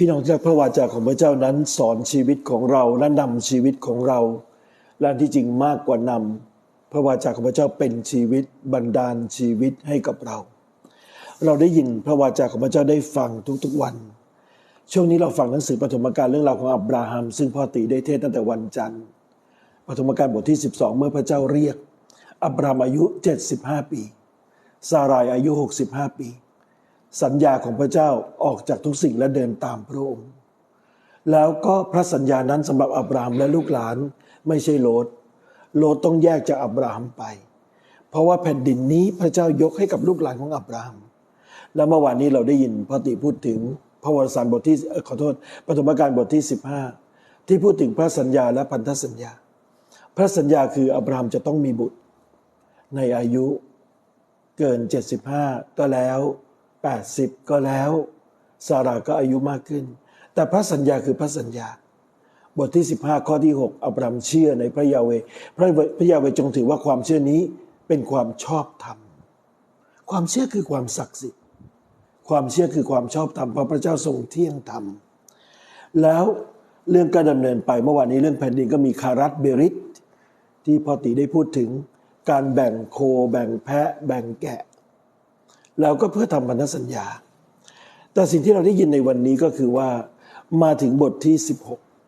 พี่น้องที่รักพระวาจาของพระเจ้านั้นสอนชีวิตของเราและนำชีวิตของเราและที่จริงมากกว่านำพระวาจาของพระเจ้าเป็นชีวิตบันดาลชีวิตให้กับเรา เราได้ยินพระวาจาของพระเจ้าได้ฟังทุกๆวัน ช่วงนี้เราฟังหนังสือปฐมกาลเรื่องราวของอับราฮัม ซึ่งพ่อตีได้เทศตั้งแต่วันจันทร์ปฐมกาลบทที่ 12 เมื่อพระเจ้าเรียกอับราฮัมอายุ 75 ปี ซารายอายุ 65 ปี สัญญาของพระเจ้าออกจากทุกสิ่งและเดินตามพระองค์แล้วก็พระสัญญานั้นสำหรับอับราฮัมและลูกหลานไม่ใช่โลดโลดต้องแยกจากอับราฮัมไป เพราะว่าแผ่นดินนี้พระเจ้ายกให้กับลูกหลานของอับราฮัมและเมื่อวานนี้เราได้ยินพระติพูดถึงพระวรสารบทที่ขอโทษปฐมกาลบทที่ 15 ที่พูดถึงพระสัญญาและพันธสัญญา พระสัญญาคืออับราฮัมจะต้องมีบุตร ในอายุเกิน 75 ก็แล้ว 80 ก็แล้วซาราก็อายุมากขึ้น แต่พระสัญญาคือพระสัญญา บทที่ 15 ข้อที่ 6 อับรามเชื่อในพระยาเวพระพระยาเวจงถือว่าความเชื่อนี้เป็นความชอบธรรม ความเชื่อคือความศักดิ์สิทธิ์ ความเชื่อคือความชอบธรรมเพราะพระเจ้าทรงเที่ยงธรรม แล้วเรื่องก็ดำเนินไปเมื่อวานนี้เรื่องแผ่นดินก็มีคารัตเบริตที่พอตีได้พูดถึงการแบ่งโค แบ่งแพะ แบ่งแกะ แล้วก็เพื่อทำพันธสัญญา แต่สิ่งที่เราได้ยินในวันนี้ก็คือว่ามาถึงบทที่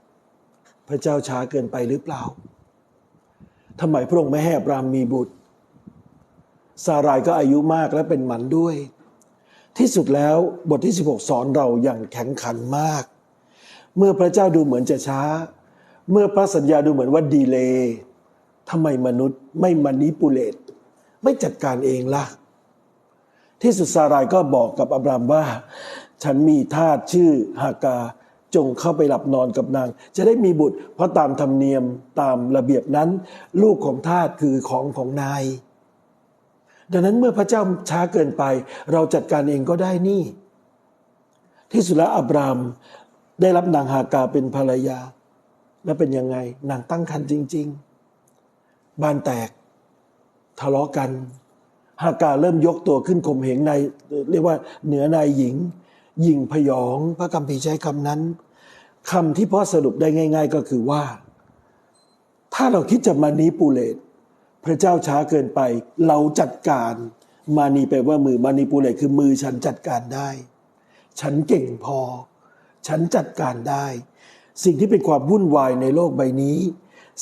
16 พระเจ้าช้าเกินไปหรือเปล่าทำไมพระองค์ไม่ให้อับรามมีบุตร ซารายก็อายุมากและเป็นหมันด้วย ที่สุดแล้วบทที่ 16 สอนเราอย่างแข็งขันมาก เมื่อพระเจ้าดูเหมือนจะช้า เมื่อพระสัญญาดูเหมือนว่าดีเลย์ทำไมมนุษย์ไม่มานิปูเลตไม่จัดการเองล่ะ ที่สุดซารายก็บอกกับอับรามว่า ฉันมีทาสชื่อฮากาจงเข้าไปหลับนอนกับนาง จะได้มีบุตร เพราะตามธรรมเนียมตามระเบียบนั้น ลูกของทาสคือของของนาย ดังนั้นเมื่อพระเจ้าช้าเกินไป เราจัดการเองก็ได้นี่ ที่สุดแล้วอับรามได้รับนางฮากาเป็นภรรยา แล้วเป็นยังไงนางตั้งครรภ์จริง ๆ บ้านแตก ทะเลาะกัน ฮากาเริ่มยกตัวขึ้นข่มเหงในเรียกว่าเหนือนายหญิง หญิงพยองพระคัมภีใช้คำนั้นคำที่พ่อสรุปได้ง่าย ๆ ก็คือว่า ถ้าเราคิดจะมานีปูเลตพระเจ้าช้าเกินไป เราจัดการมานีแปลว่ามือมานีปูเลตคือมือฉันจัดการได้ ฉันเก่งพอ ฉันจัดการได้ สิ่งที่เป็นความวุ่นวายในโลกใบนี้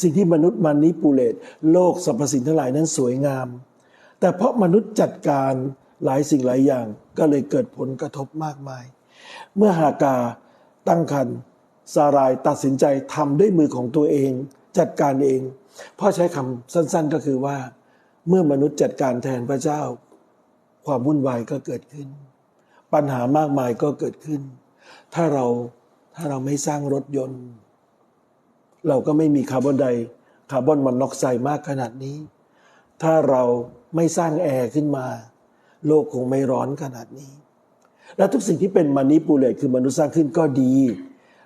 สิ่งที่มนุษย์มานิปูเลตโลกสรรพสิ่งทั้งหลายนั้นสวยงาม แต่เพราะมนุษย์จัดการหลายสิ่งหลายอย่างก็เลยเกิดผลกระทบมากมาย เมื่อฮากาตั้งครรภ์ซารายตัดสินใจทำด้วยมือของตัวเอง จัดการเองพ่อใช้คำสั้นๆก็คือว่า เมื่อมนุษย์จัดการแทนพระเจ้า ความวุ่นวายก็เกิดขึ้น ปัญหามากมายก็เกิดขึ้น ถ้าเราถ้าเราไม่สร้างรถยนต์ เราก็ไม่มีคาร์บอนไดคาร์บอนมอนอกไซด์มากขนาดนี้ ถ้าเราไม่สร้างแอร์ขึ้นมา โลกคงไม่ร้อนขนาดนี้ และทุกสิ่งที่เป็นมานิปูเลตคือมนุษย์สร้างขึ้นก็ดี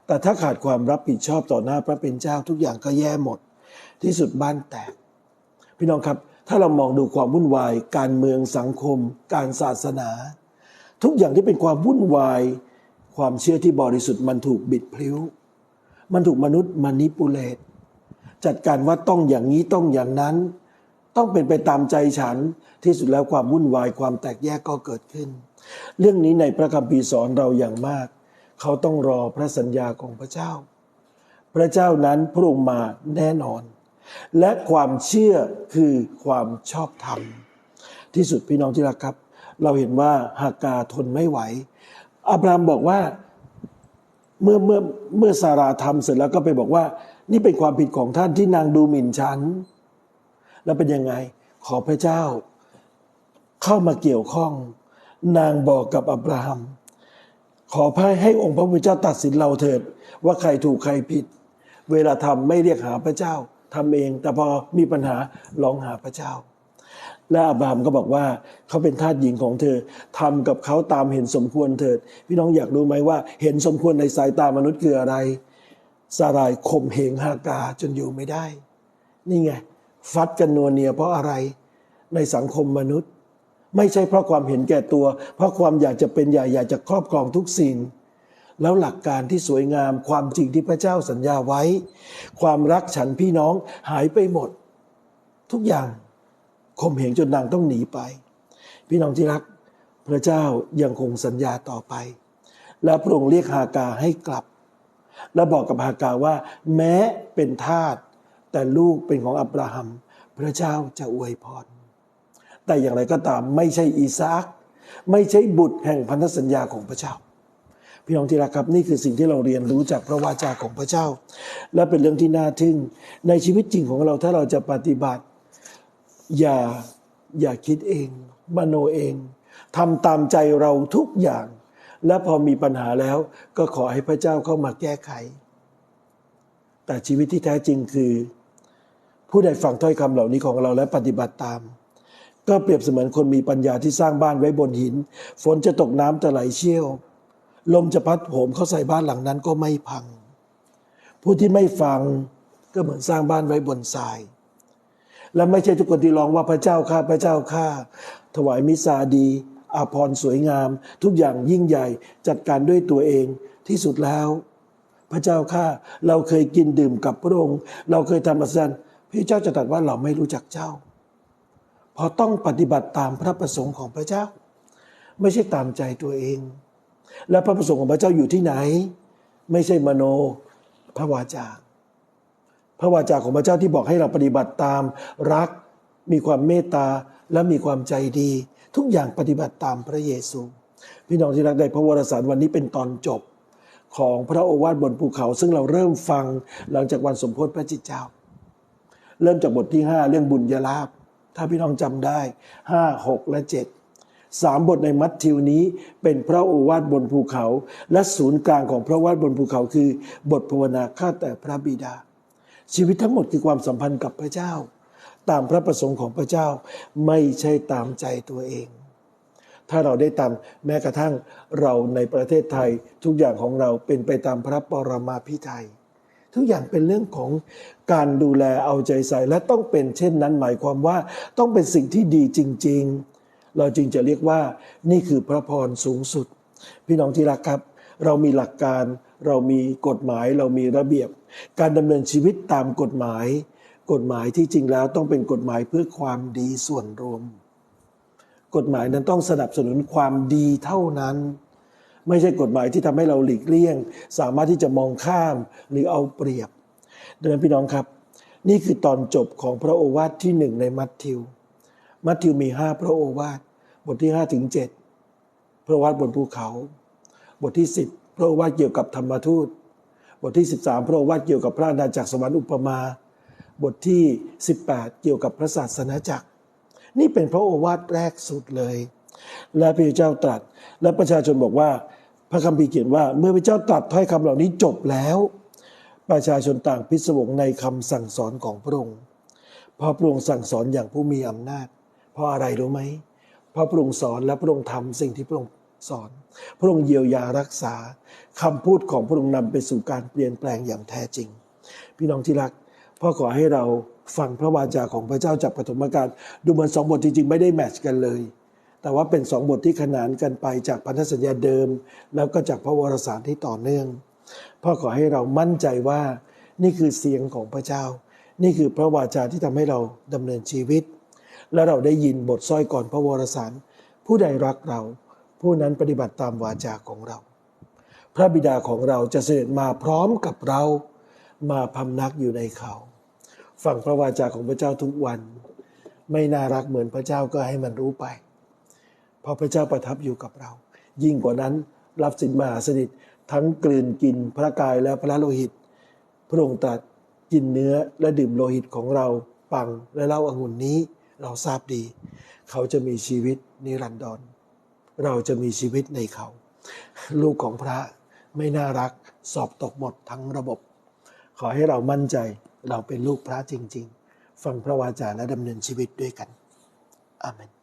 แต่ถ้าขาดความรับผิดชอบต่อหน้าพระเป็นเจ้าทุกอย่างก็แย่หมด ที่สุดบ้านแตก พี่น้องครับ ถ้าเรามองดูความวุ่นวาย การเมืองสังคม การศาสนา ทุกอย่างที่เป็นความวุ่นวาย ความเชื่อที่บริสุทธิ์มันถูกบิดพลิ้ว มันถูกมนุษย์มานิปูเลตจัดการว่าต้องอย่างนี้ต้องอย่างนั้น ต้องเป็นไปตามใจฉัน ที่สุดแล้วความวุ่นวายความแตกแยกก็เกิดขึ้น เรื่องนี้ในพระคัมภีร์สอนเราอย่างมาก เขาต้องรอพระสัญญาของพระเจ้า พระเจ้านั้นพระองค์มาแน่นอน และความเชื่อคือความชอบธรรม ที่สุดพี่น้องที่รักครับ เราเห็นว่าฮากาทนไม่ไหว อับรามบอกว่าเมื่อเมื่อเมื่อซาราทำเสร็จแล้วก็ไปบอกว่า นี่เป็นความผิดของท่านที่นางดูหมิ่นฉัน แล้วเป็นยังไง ขอพระเจ้า เข้ามาเกี่ยวข้อง นางบอกกับอับราฮัม ขอพระให้องค์พระผู้เจ้าตัดสินเราเถิด ว่าใครถูกใครผิด เวลาทำไม่เรียกหาพระเจ้าทำเอง แต่พอมีปัญหาร้องหาพระเจ้า และอับราฮัมก็บอกว่าเขาเป็นทาสหญิงของเธอทำกับเขาตามเห็นสมควรเถิด พี่น้องอยากรู้ไหมว่า เห็นสมควรในสายตามนุษย์คืออะไรซารายข่มเหงฮากาจนอยู่ไม่ได้ นี่ไง ฟัดกันนัวเนียเพราะอะไรในสังคมมนุษย์ ไม่ใช่เพราะความเห็นแก่ตัว เพราะความอยากจะเป็นใหญ่อยากจะครอบครองทุกสิ่งแล้วหลักการที่สวยงามความจริงที่พระเจ้าสัญญาไว้ ความรักฉันพี่น้องหายไปหมด ทุกอย่างข่มเหงจนนางต้องหนีไป พี่น้องที่รัก พระเจ้ายังคงสัญญาต่อไป และพระองค์เรียกฮากาให้กลับ และบอกกับฮากาว่า แม้เป็นทาส แต่ลูกเป็นของอับราฮัม พระเจ้าจะอวยพร แต่อย่างไรก็ตามไม่ใช่อีซาคไม่ใช่บุตรแห่งพันธสัญญาของพระเจ้า พี่น้องที่รักครับนี่คือสิ่งที่เราเรียนรู้จากพระวาจาของพระเจ้า และเป็นเรื่องที่น่าทึ่ง ในชีวิตจริงของเราถ้าเราจะปฏิบัติ อย่าอย่าคิดเองมโนเองทำตามใจเราทุกอย่าง และพอมีปัญหาแล้วก็ขอให้พระเจ้าเข้ามาแก้ไข แต่ชีวิตที่แท้จริงคือ ผู้ใดฟังถ้อยคำเหล่านี้ของเราและปฏิบัติตาม ก็เปรียบเสมือนคนมีปัญญาที่สร้างบ้านไว้บนหิน ฝนจะตกน้ำจะไหลเชี่ยว ลมจะพัดโหมเข้าใส่บ้านหลังนั้นก็ไม่พัง ผู้ที่ไม่ฟังก็เหมือนสร้างบ้านไว้บนทราย และไม่ใช่ทุกคนที่ร้องว่าพระเจ้าข้าพระเจ้าข้าถวายมิสาดีอาพรณ์สวยงาม ทุกอย่างยิ่งใหญ่จัดการด้วยตัวเองที่สุดแล้ว พระเจ้าข้าเราเคยกินดื่มกับพระองค์ เราเคยทำอัศจรรย์ ระเจ้าจะตรัสว่าเราไม่รู้จักเจ้า เพราะต้องปฏิบัติตามพระประสงค์ของพระเจ้า ไม่ใช่ตามใจตัวเอง และพระประสงค์ของพระเจ้าอยู่ที่ไหน ไม่ใช่มโนพระวาจา พระวาจาของพระเจ้าที่บอกให้เราปฏิบัติตามรัก มีความเมตตาและมีความใจดี ทุกอย่างปฏิบัติตามพระเยซู พี่น้องที่รักในพระวรสารวันนี้เป็นตอนจบ ของพระโอวาทบนภูเขา ซึ่งเราเริ่มฟังหลังจากวันสมโพธิพระจิตเจ้า เริ่มจากบทที่ 5 เรื่องบุญยาลาภถ้าพี่น้องจำได้ 5 6 และ 7 สามบทในมัทธิวนี้เป็นพระโอวาทบนภูเขา และศูนย์กลางของพระโอวาทบนภูเขาคือ บทภาวนาข้าแต่พระบิดา ชีวิตทั้งหมดคือความสัมพันธ์กับพระเจ้า ตามพระประสงค์ของพระเจ้าไม่ใช่ตามใจตัวเองถ้าเราได้ตามแม้กระทั่งเราในประเทศไทยทุกอย่างของเราเป็นไปตามพระปรมาภิไธย ทุกอย่างเป็นเรื่องของการดูแลเอาใจใส่และต้องเป็นเช่นนั้นหมายความว่าต้องเป็นสิ่งที่ดีจริง ๆ เราจึงจะเรียกว่านี่คือพระพรสูงสุด พี่น้องที่รักครับ เรามีหลักการเรามีกฎหมายเรามีระเบียบ การดำเนินชีวิตตามกฎหมาย กฎหมายที่จริงแล้วต้องเป็นกฎหมายเพื่อความดีส่วนรวม กฎหมายนั้นต้องสนับสนุนความดีเท่านั้น ไม่ใช่กฎหมายที่ทำให้เราหลีกเลี่ยง สามารถที่จะมองข้ามหรือเอาเปรียบดังนั้นพี่น้องครับ นี่คือตอนจบของพระโอวาทที่หนึ่งในมัทธิว มัทธิวมีห้าพระโอวาทบทที่ห้าถึงเจ็ดพระโอวาทบนภูเขา บทที่สิบพระโอวาทเกี่ยวกับธรรมทูต บทที่สิบสามพระโอวาทเกี่ยวกับพระอาณาจักรสวรรค์อุปมา บทที่สิบแปดเกี่ยวกับพระศาสนาจักร นี่เป็นพระโอวาทแรกสุดเลย และพระเจ้าตรัส และประชาชนบอกว่า พระคัมภีร์เขียนว่า เมื่อพระเจ้าตรัสถ้อยคำเหล่านี้จบแล้ว ประชาชนต่างพิศวงในคำสั่งสอนของพระองค์พราะพระองค์สั่งสอนอย่างผู้มีอำนาจ เพราะอะไรรู้ไหมเพราะพระองค์สอนและพระองค์ทำสิ่งที่พระองค์สอน พระองค์เยียวยารักษาคำพูดของพระองค์นำไปสู่การเปลี่ยนแปลงอย่างแท้จริง พี่น้องที่รักพ่อขอให้เราฟังพระวาจาของพระเจ้าจากปฐมกาลดูเหมือนสองบทจริงๆ ไม่ได้แมทช์กันเลย แต่ว่าเป็นสองบทที่ขนานกันไปจากพันธสัญญาเดิม แล้วก็จากพระวรสารที่ต่อเนื่อง พ่อขอให้เรามั่นใจว่านี่คือเสียงของพระเจ้า นี่คือพระวาจาที่ทำให้เราดำเนินชีวิต และเราได้ยินบทสร้อยก่อนพระวรสาร ผู้ใดรักเรา ผู้นั้นปฏิบัติตามวาจาของเรา พระบิดาของเราจะเสด็จมาพร้อมกับเรามาพำนักอยู่ในเขาฟังพระวาจาของพระเจ้าทุกวัน ไม่น่ารักเหมือนพระเจ้าก็ให้มันรู้ไป เพราะพระเจ้าประทับอยู่กับเรา ยิ่งกว่านั้นรับสินมหาสนิททั้งกลืนกินพระกายและพระโลหิต พระองค์ตรัสกินเนื้อและดื่มโลหิตของเราปังและเล่าองุ่นนี้เราทราบดี เขาจะมีชีวิตนิรันดร เราจะมีชีวิตในเขา ลูกของพระไม่น่ารักสอบตกหมดทั้งระบบ ขอให้เรามั่นใจเราเป็นลูกพระจริง ๆ ฟังพระวาจาและดำเนินชีวิตด้วยกันอาเมน